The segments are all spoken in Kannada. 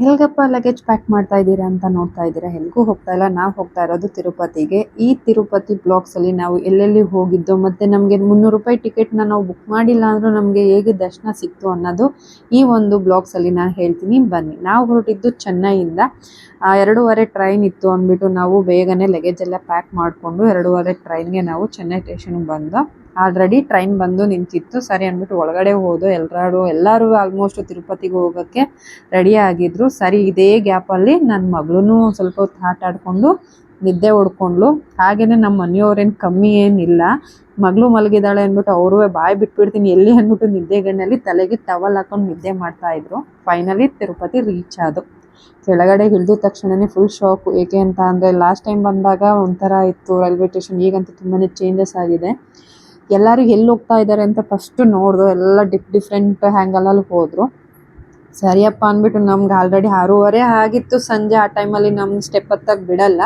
ಎಲ್ಗಪ್ಪ ಲಗೇಜ್ ಪ್ಯಾಕ್ ಮಾಡ್ತಾ ಇದ್ದೀರಾ ಅಂತ ನೋಡ್ತಾ ಇದ್ದೀರಾ? ಎಲ್ಗೂ ಹೋಗ್ತಾ ಇಲ್ಲ. ನಾವು ಹೋಗ್ತಾ ಇರೋದು ತಿರುಪತಿಗೆ. ಈ ತಿರುಪತಿ ಬ್ಲಾಕ್ಸ್ ಅಲ್ಲಿ ನಾವು ಎಲ್ಲೆಲ್ಲಿ ಹೋಗಿದ್ದು ಮತ್ತೆ ನಮಗೆ ಮುನ್ನೂರು ರೂಪಾಯಿ ಟಿಕೆಟ್ನ ನಾವು ಬುಕ್ ಮಾಡಿಲ್ಲ ಅಂದ್ರು ನಮಗೆ ಹೇಗೆ ದರ್ಶನ ಸಿಕ್ತು ಅನ್ನೋದು ಈ ಒಂದು ಬ್ಲಾಕ್ಸ್ ಅಲ್ಲಿ ನಾನು ಹೇಳ್ತೀನಿ. ಬನ್ನಿ. ನಾವು ಹೊರಟಿದ್ದು ಚೆನ್ನೈಯಿಂದ. ಎರಡೂವರೆ ಟ್ರೈನ್ ಇತ್ತು ಅಂದ್ಬಿಟ್ಟು ನಾವು ಬೇಗನೆ ಲಗೇಜ್ ಎಲ್ಲ ಪ್ಯಾಕ್ ಮಾಡಿಕೊಂಡು ಎರಡೂವರೆ ಟ್ರೈನ್ಗೆ ನಾವು ಚೆನ್ನೈ ಸ್ಟೇಷನ್ಗೆ ಬಂದು ಆಲ್ರೆಡಿ ಟ್ರೈನ್ ಬಂದು ನಿಂತಿತ್ತು. ಸರಿ ಅಂದ್ಬಿಟ್ಟು ಒಳಗಡೆ ಹೋದು ಎಲ್ಲರೂ ಎಲ್ಲರೂ ಆಲ್ಮೋಸ್ಟ್ ತಿರುಪತಿಗೆ ಹೋಗೋಕ್ಕೆ ರೆಡಿ ಆಗಿದ್ರು. ಸರಿ, ಇದೇ ಗ್ಯಾಪಲ್ಲಿ ನನ್ನ ಮಗಳೂ ಸ್ವಲ್ಪ ಹೊತ್ತು ಆಟ ಆಡ್ಕೊಂಡು ನಿದ್ದೆ ಹೊಡ್ಕೊಂಡ್ಲು ಹಾಗೇನೆ ನಮ್ಮ ಮನೆಯವ್ರೇನು ಕಮ್ಮಿ ಏನಿಲ್ಲ. ಮಗಳು ಮಲಗಿದಾಳೆ ಅಂದ್ಬಿಟ್ಟು ಅವರು ಬಾಯಿ ಬಿಟ್ಬಿಡ್ತೀನಿ, ಎಲ್ಲಿ ಅಂದ್ಬಿಟ್ಟು ನಿದ್ದೆ ಗಣ್ಣಲ್ಲಿ ತಲೆಗೆ ಟವಲ್ ಹಾಕೊಂಡು ನಿದ್ದೆ ಮಾಡ್ತಾ ಇದ್ರು. ಫೈನಲಿ ತಿರುಪತಿ ರೀಚ್ ಆದು. ಕೆಳಗಡೆ ಇಳಿದ ತಕ್ಷಣನೇ ಫುಲ್ ಶಾಕ್ ಏಕೆ ಅಂತ ಅಂದರೆ ಲಾಸ್ಟ್ ಟೈಮ್ ಬಂದಾಗ ಒಂಥರ ಇತ್ತು ರೈಲ್ವೆ ಸ್ಟೇಷನ್ ಈಗಂತೂ ತುಂಬಾ ಚೇಂಜಸ್ ಆಗಿದೆ. ಎಲ್ಲರೂ ಎಲ್ಲಿ ಹೋಗ್ತಾ ಇದ್ದಾರೆ ಅಂತ ಫಸ್ಟ್ ನೋಡಿದ್ರು ಎಲ್ಲ ಡಿಫ್ ಡಿಫ್ರೆಂಟ್ ಹ್ಯಾಂಗಲಲ್ಲಿ ಹೋದ್ರು. ಸರಿಯಪ್ಪ ಅಂದ್ಬಿಟ್ಟು ನಮ್ಗೆ ಆಲ್ರೆಡಿ ಆರೂವರೆ ಆಗಿತ್ತು ಸಂಜೆ ಆ ಟೈಮಲ್ಲಿ ನಮ್ಗೆ ಸ್ಟೆಪ್ ಹತ್ತಕ್ಕೆ ಬಿಡಲ್ಲ.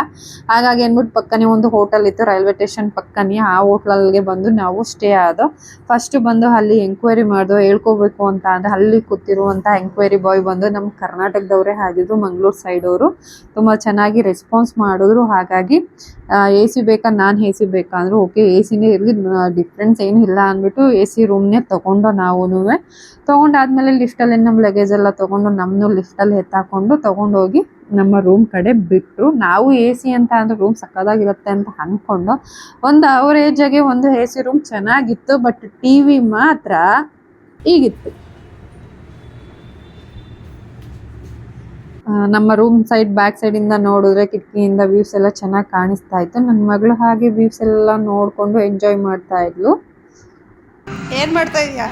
ಹಾಗಾಗಿ ಅಂದ್ಬಿಟ್ಟು ಪಕ್ಕನೇ ಒಂದು ಹೋಟೆಲ್ ಇತ್ತು ರೈಲ್ವೆ ಸ್ಟೇಷನ್ ಪಕ್ಕನೇ ಆ ಹೋಟ್ಲಲ್ಲಿಗೆ ಬಂದು ನಾವು ಸ್ಟೇ ಆದೋ ಫಸ್ಟ್ ಬಂದು ಅಲ್ಲಿ ಎಂಕ್ವೈರಿ ಮಾಡಿದೋ, ಹೇಳ್ಕೋಬೇಕು ಅಂತ ಅಂದರೆ ಅಲ್ಲಿ ಕೂತಿರುವಂಥ ಎಂಕ್ವೈರಿ ಬಾಯ್ ಬಂದು ನಮ್ಮ ಕರ್ನಾಟಕದವರೇ ಆಗಿದ್ರು, ಮಂಗಳೂರು ಸೈಡವರು ತುಂಬ ಚೆನ್ನಾಗಿ ರೆಸ್ಪಾನ್ಸ್ ಮಾಡಿದ್ರು. ಹಾಗಾಗಿ ಎ ಸಿ ಬೇಕಾ, ನಾನ್ ಎ ಸಿ ಬೇಕಾ ಅಂದರು ಓಕೆ ಎ ಸಿನೇ ಇರಲಿ ಡಿಫ್ರೆನ್ಸ್ ಏನು ಇಲ್ಲ ಅಂದ್ಬಿಟ್ಟು ಎ ಸಿ ರೂಮ್ನೇ ತೊಗೊಂಡು ನಾವೂ ತೊಗೊಂಡಾದ್ಮೇಲೆ ಲಿಫ್ಟಲ್ಲಿ ನಮ್ಮ ಲಗೇಜ್ ಎಲ್ಲ ತೊಗೊಂಡು ನಮ್ಮನ್ನು ಲಿಫ್ಟಲ್ಲಿ ಎತ್ತಾಕೊಂಡು ತೊಗೊಂಡೋಗಿ ನಮ್ಮ ರೂಮ್ ಕಡೆ ಬಿಟ್ಟರು ನಾವು ಎ ಸಿ ಅಂತ ಅಂದ್ರೆ ರೂಮ್ ಸಕ್ಕದಾಗಿರುತ್ತೆ ಅಂತ ಅಂದ್ಕೊಂಡು ಒಂದು ಅವರೇಜಾಗೆ ಒಂದು ಎ ಸಿ ರೂಮ್ ಚೆನ್ನಾಗಿತ್ತು ಬಟ್ ಟಿ ವಿ ಮಾತ್ರ ಈಗಿತ್ತು. ನಮ್ಮ ರೂಮ್ ಸೈಡ್ ಬ್ಯಾಕ್ ಸೈಡ್ ಇಂದ ನೋಡಿದ್ರೆ ಕಿಟಕಿಯಿಂದ ವ್ಯೂಸ್ ಎಲ್ಲ ಚೆನ್ನಾಗಿ ಕಾಣಿಸ್ತಾ ಇತ್ತು. ನನ್ನ ಮಗಳು ಹಾಗೆ ವ್ಯೂಸ್ ಎಲ್ಲ ನೋಡ್ಕೊಂಡು ಎಂಜಾಯ್ ಮಾಡ್ತಾ ಇದ್ಲು. ಏನ್ ಮಾಡ್ತಾ ಇದೀಯಾ?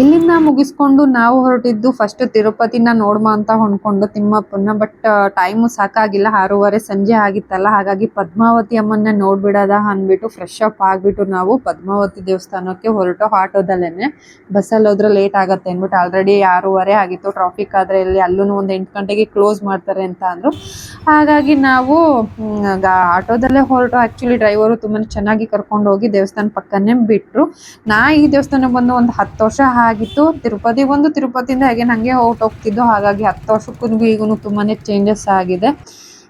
ಇಲ್ಲಿಂದ ಮುಗಿಸ್ಕೊಂಡು ನಾವು ಹೊರಟಿದ್ದು ಫಸ್ಟ್ ತಿರುಪತಿನ ನೋಡ್ಮ ಅಂತ ಹೊಂದ್ಕೊಂಡು ತಿಮ್ಮಪ್ಪನ ಬಟ್ ಟೈಮು ಸಾಕಾಗಿಲ್ಲ, ಆರೂವರೆ ಸಂಜೆ ಆಗಿತ್ತಲ್ಲ, ಹಾಗಾಗಿ ಪದ್ಮಾವತಿ ಅಮ್ಮನ್ನ ನೋಡ್ಬಿಡದ ಅಂದ್ಬಿಟ್ಟು ಫ್ರೆಶ್ ಅಪ್ ಆಗ್ಬಿಟ್ಟು ನಾವು ಪದ್ಮಾವತಿ ದೇವಸ್ಥಾನಕ್ಕೆ ಹೊರಟು ಆಟೋದಲ್ಲೇನೆ. ಬಸ್ಸಲ್ಲಿ ಹೋದ್ರೆ ಲೇಟ್ ಆಗುತ್ತೆ ಅಂದ್ಬಿಟ್ಟು ಆಲ್ರೆಡಿ ಆರೂವರೆ ಆಗಿತ್ತು ಟ್ರಾಫಿಕ್ ಆದ್ರೆ ಇಲ್ಲಿ ಅಲ್ಲೂ ಒಂದು ಎಂಟು ಗಂಟೆಗೆ ಕ್ಲೋಸ್ ಮಾಡ್ತಾರೆ ಅಂತ ಅಂದ್ರು. ಹಾಗಾಗಿ ನಾವು ಆಟೋದಲ್ಲೇ ಹೊರಟು ಆಕ್ಚುಲಿ ಡ್ರೈವರು ತುಂಬಾ ಚೆನ್ನಾಗಿ ಕರ್ಕೊಂಡು ಹೋಗಿ ದೇವಸ್ಥಾನ ಪಕ್ಕನೇ ಬಿಟ್ರು. ನಾ ಈ ದೇವಸ್ಥಾನಕ್ಕೆ ಬಂದು ಒಂದು ಹತ್ತು ವರ್ಷ ಆಗಿತ್ತು. ತಿರುಪತಿ ಬಂದು ತಿರುಪತಿಯಿಂದ ಹಾಗೆ ನಂಗೆ ಔಟ್ ಹೋಗ್ತಿದ್ದು ಹಾಗಾಗಿ ಹತ್ತು ವರ್ಷಕ್ಕೂ ಈಗೂ ತುಂಬಾನೇ ಚೇಂಜಸ್ ಆಗಿದೆ.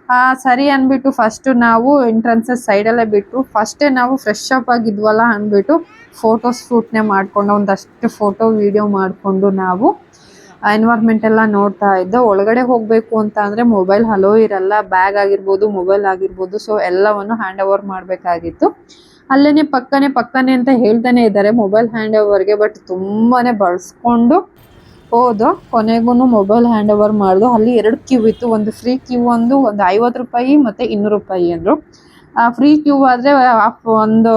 ಆ, ಸರಿ ಅಂದ್ಬಿಟ್ಟು ಫಸ್ಟ್ ನಾವು ಎಂಟ್ರನ್ಸಸ್ ಸೈಡಲ್ಲೇ ಬಿಟ್ಟು ಫಸ್ಟೇ ನಾವು ಫ್ರೆಶ್ ಅಪ್ ಆಗಿದ್ವಲ್ಲ ಅಂದ್ಬಿಟ್ಟು ಫೋಟೋಸ್ ಶೂಟ್ನೇ ಮಾಡ್ಕೊಂಡು ಒಂದಷ್ಟು ಫೋಟೋ ವಿಡಿಯೋ ಮಾಡಿಕೊಂಡು ನಾವು ಎನ್ವೈರ್ಮೆಂಟ್ ಎಲ್ಲ ನೋಡ್ತಾ ಇದ್ದೆ. ಒಳಗಡೆ ಹೋಗಬೇಕು ಅಂತ ಅಂದರೆ ಮೊಬೈಲ್ ಹಲೋ ಇರಲ್ಲ ಬ್ಯಾಗ್ ಆಗಿರ್ಬೋದು ಮೊಬೈಲ್ ಆಗಿರ್ಬೋದು ಸೊ ಎಲ್ಲವನ್ನು ಹ್ಯಾಂಡ್ ಓವರ್ ಮಾಡಬೇಕಾಗಿತ್ತು. ಅಲ್ಲೇನೆ ಪಕ್ಕನೆ ಪಕ್ಕನೆ ಅಂತ ಹೇಳ್ತಾನೆ ಇದ್ದಾರೆ ಮೊಬೈಲ್ ಹ್ಯಾಂಡ್ ಓವರ್ಗೆ ಬಟ್ ತುಂಬಾನೇ ಬಳಸ್ಕೊಂಡು ಹೋದು. ಕೊನೆಗೂ ಮೊಬೈಲ್ ಹ್ಯಾಂಡ್ ಓವರ್ ಮಾಡ್ದು. ಅಲ್ಲಿ ಎರಡು ಕ್ಯೂ ಇತ್ತು. ಒಂದು ಫ್ರೀ ಕ್ಯೂ ಒಂದು ಒಂದು ಐವತ್ತು ರೂಪಾಯಿ ಮತ್ತು ಇನ್ನೂರು ರೂಪಾಯಿ ಅಂದರು. ಫ್ರೀ ಕ್ಯೂ ಆದರೆ ಒಂದು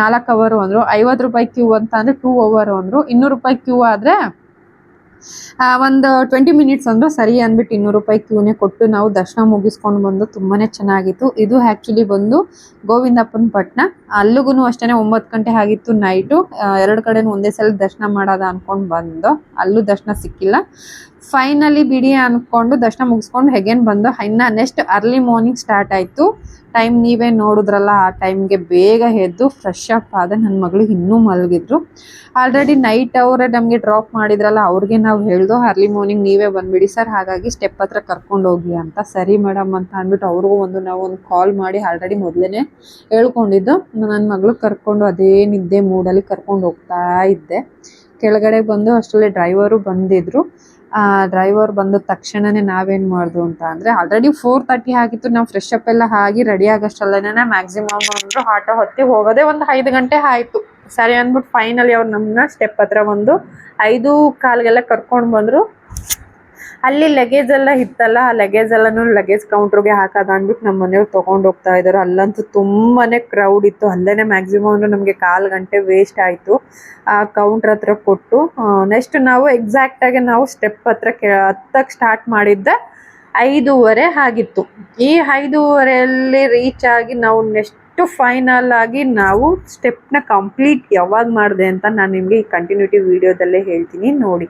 ನಾಲ್ಕು ಅವರು ಅಂದರು. ಐವತ್ತು ರೂಪಾಯಿ ಕ್ಯೂ ಅಂತ ಅಂದರೆ ಟೂ ಅವರು ಅಂದರು. ಇನ್ನೂರು ರೂಪಾಯಿ ಕ್ಯೂ ಆದರೆ ಒಂದು ಟ್ವೆಂಟಿ ಮಿನಿಟ್ಸ್ ಅಂದರು ಸರಿ ಅಂದ್ಬಿಟ್ಟು ಇನ್ನೂರು ರೂಪಾಯಿ ಕ್ಯೂನೇ ಕೊಟ್ಟು ನಾವು ದರ್ಶನ ಮುಗಿಸ್ಕೊಂಡು ಬಂದು ತುಂಬಾ ಚೆನ್ನಾಗಿತ್ತು. ಇದು ಆ್ಯಕ್ಚುಲಿ ಬಂದು ಗೋವಿಂದಪ್ಪನ ಪಟ್ಟಣ ಅಲ್ಲಿಗೂ ಅಷ್ಟೇ ಒಂಬತ್ತು ಗಂಟೆ ಆಗಿತ್ತು ನೈಟು ಎರಡು ಕಡೆನೂ ಒಂದೇ ಸಲ ದರ್ಶನ ಮಾಡೋದ ಅಂದ್ಕೊಂಡು ಬಂದು ಅಲ್ಲೂ ದರ್ಶನ ಸಿಕ್ಕಿಲ್ಲ. ಫೈನಲಿ ಬಿಡಿ ಅಂದ್ಕೊಂಡು ದರ್ಶನ ಮುಗಿಸ್ಕೊಂಡು ಹೆಗೇನ್ ಬಂದು ಇನ್ನ ನೆಕ್ಸ್ಟ್ ಅರ್ಲಿ ಮಾರ್ನಿಂಗ್ ಸ್ಟಾರ್ಟ್ ಆಯಿತು. ಟೈಮ್ ನೀವೇ ನೋಡಿದ್ರಲ್ಲ, ಆ ಟೈಮ್ಗೆ ಬೇಗ ಎದ್ದು ಫ್ರೆಶ್ ಅಪ್ ಆದ ನನ್ನ ಮಗಳು ಇನ್ನೂ ಮಲಗಿದ್ರು. ಆಲ್ರೆಡಿ ನೈಟ್ ಅವರೇ ನಮಗೆ ಡ್ರಾಪ್ ಮಾಡಿದ್ರಲ್ಲ, ಅವ್ರಿಗೆ ನಾವು ಹೇಳ್ದು ಅರ್ಲಿ ಮಾರ್ನಿಂಗ್ ನೀವೇ ಬಂದ್ಬಿಡಿ, ಸರ್, ಹಾಗಾಗಿ ಸ್ಟೆಪ್ ಹತ್ರ ಕರ್ಕೊಂಡು ಹೋಗಿ ಅಂತ. ಸರಿ ಮೇಡಮ್ ಅಂತ ಅಂದ್ಬಿಟ್ಟು ಅವ್ರಿಗೂ ಒಂದು ನಾವು ಒಂದು ಕಾಲ್ ಮಾಡಿ ಆಲ್ರೆಡಿ ಮೊದಲೇ ಹೇಳ್ಕೊಂಡಿದ್ದು. ನನ್ನ ಮಗಳು ಕರ್ಕೊಂಡು ಅದೇ ನಿದ್ದೆ ಮೂಡಲ್ಲಿ ಕರ್ಕೊಂಡು ಹೋಗ್ತಾ ಇದ್ದೆ. ಕೆಳಗಡೆ ಬಂದು ಅಷ್ಟರಲ್ಲೇ ಡ್ರೈವರು ಬಂದಿದ್ರು. ಡ್ರೈವರ್ ಬಂದ ತಕ್ಷಣನೇ ನಾವೇನು ಮಾಡ್ದು ಅಂತ ಅಂದರೆ ಆಲ್ರೆಡಿ ಫೋರ್ ತರ್ಟಿ ಆಗಿತ್ತು, ನಾವು ಫ್ರೆಶ್ ಅಪ್ ಎಲ್ಲ ಆಗಿ ರೆಡಿ ಆಗೋಷ್ಟರಲ್ಲೇನೆ ಮ್ಯಾಕ್ಸಿಮಮ್ ಅಂದರು ಆಟೋ ಹೊತ್ತಿ ಹೋಗೋದೇ ಒಂದು ಐದು ಗಂಟೆ ಆಯಿತು. ಸರಿ ಅಂದ್ಬಿಟ್ಟು ಫೈನಲಿ ಅವ್ರು ನಮ್ಮನ್ನ ಸ್ಟೆಪ್ ಹತ್ರ ಒಂದು ಐದು ಕಾಲಿಗೆಲ್ಲ ಕರ್ಕೊಂಡು ಬಂದರು. ಅಲ್ಲಿ ಲಗೇಜ್ ಎಲ್ಲ ಇತ್ತಲ್ಲ, ಆ ಲಗೇಜ್ ಎಲ್ಲನೂ ಲಗೇಜ್ ಕೌಂಟ್ರಿಗೆ ಹಾಕೋದ ಅಂದ್ಬಿಟ್ಟು ನಮ್ಮ ಮನೆಯವ್ರು ತೊಗೊಂಡು ಹೋಗ್ತಾ ಇದ್ದಾರೆ ಅಲ್ಲಂತೂ ತುಂಬಾನೇ ಕ್ರೌಡ್ ಇತ್ತು. ಅಲ್ಲೇನೆ ಮ್ಯಾಕ್ಸಿಮಮ್ ಅಂದ್ರೆ ನಮಗೆ ಕಾಲು ಗಂಟೆ ವೇಸ್ಟ್ ಆಯಿತು. ಆ ಕೌಂಟ್ರ್ ಹತ್ರ ಕೊಟ್ಟು ನೆಕ್ಸ್ಟ್ ನಾವು ಎಕ್ಸಾಕ್ಟಾಗಿ ನಾವು ಸ್ಟೆಪ್ ಹತ್ರ ಕೆ ಹತ್ತಕ್ಕೆ ಸ್ಟಾರ್ಟ್ ಮಾಡಿದ್ದೆ ಐದೂವರೆ ಆಗಿತ್ತು. ಈ ಐದೂವರೆಯಲ್ಲಿ ರೀಚ್ ಆಗಿ ನಾವು ನೆಕ್ಸ್ಟ್ ಫೈನಲ್ ಆಗಿ ನಾವು ಸ್ಟೆಪ್ನ ಕಂಪ್ಲೀಟ್ ಯಾವಾಗ ಮಾಡಿದೆ ಅಂತ ನಾನು ನಿಮಗೆ ಈ ಕಂಟಿನ್ಯೂಟಿ ವಿಡಿಯೋದಲ್ಲೇ ಹೇಳ್ತೀನಿ. ನೋಡಿ.